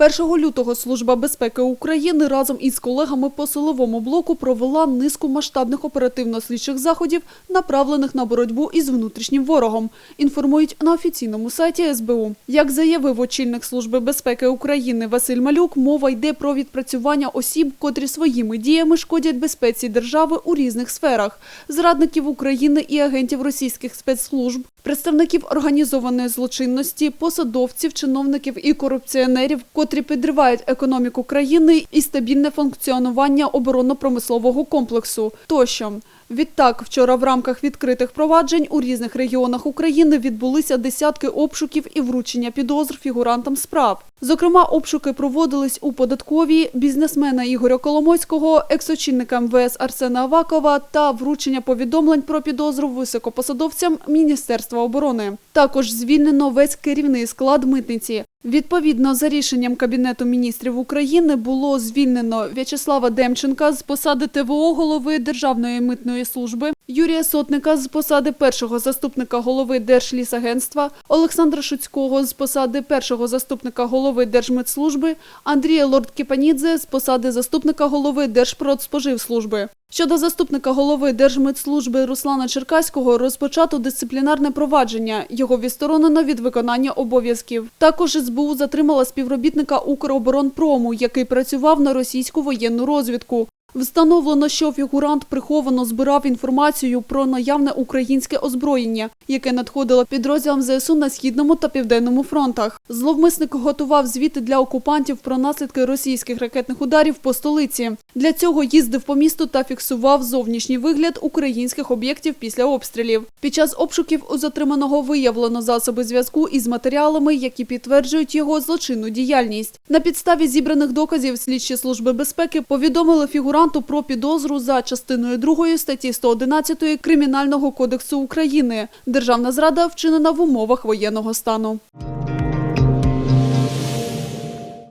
1 лютого Служба безпеки України разом із колегами по силовому блоку провела низку масштабних оперативно-слідчих заходів, направлених на боротьбу із внутрішнім ворогом. Інформують на офіційному сайті СБУ. Як заявив очільник Служби безпеки України Василь Малюк, мова йде про відпрацювання осіб, котрі своїми діями шкодять безпеці держави у різних сферах: зрадників України і агентів російських спецслужб, представників організованої злочинності, посадовців, чиновників і корупціонерів, котрі підривають економіку країни і стабільне функціонування оборонно-промислового комплексу тощо. Відтак, вчора в рамках відкритих проваджень у різних регіонах України відбулися десятки обшуків і вручення підозр фігурантам справ. Зокрема, обшуки проводились у податковій бізнесмена Ігоря Коломойського, екс-очільника МВС Арсена Авакова та вручення повідомлень про підозру високопосадовцям Міністерства оборони. Також звільнено весь керівний склад митниці. Відповідно, за рішенням Кабінету міністрів України було звільнено В'ячеслава Демченка з посади ТВО голови Державної митної служби, Юрія Сотника з посади першого заступника голови Держлісагентства, Олександра Шуцького з посади першого заступника голови Держмитслужби, Андрія Лорд-Кіпанідзе з посади заступника голови Держпродспоживслужби. Щодо заступника голови Держмитслужби Руслана Черкаського розпочато дисциплінарне провадження. Його відсторонено від виконання обов'язків. Також СБУ затримала співробітника Укроборонпрому, який працював на російську воєнну розвідку. Встановлено, що фігурант приховано збирав інформацію про наявне українське озброєння, яке надходило підрозділам ЗСУ на східному та південному фронтах. Зловмисник готував звіти для окупантів про наслідки російських ракетних ударів по столиці. Для цього їздив по місту та фіксував зовнішній вигляд українських об'єктів після обстрілів. Під час обшуків у затриманого виявлено засоби зв'язку із матеріалами, які підтверджують його злочинну діяльність. На підставі зібраних доказів слідчі служби безпеки повідомили фігуранту про підозру за частиною 2 статті 111 Кримінального кодексу України. Державна зрада вчинена в умовах воєнного стану.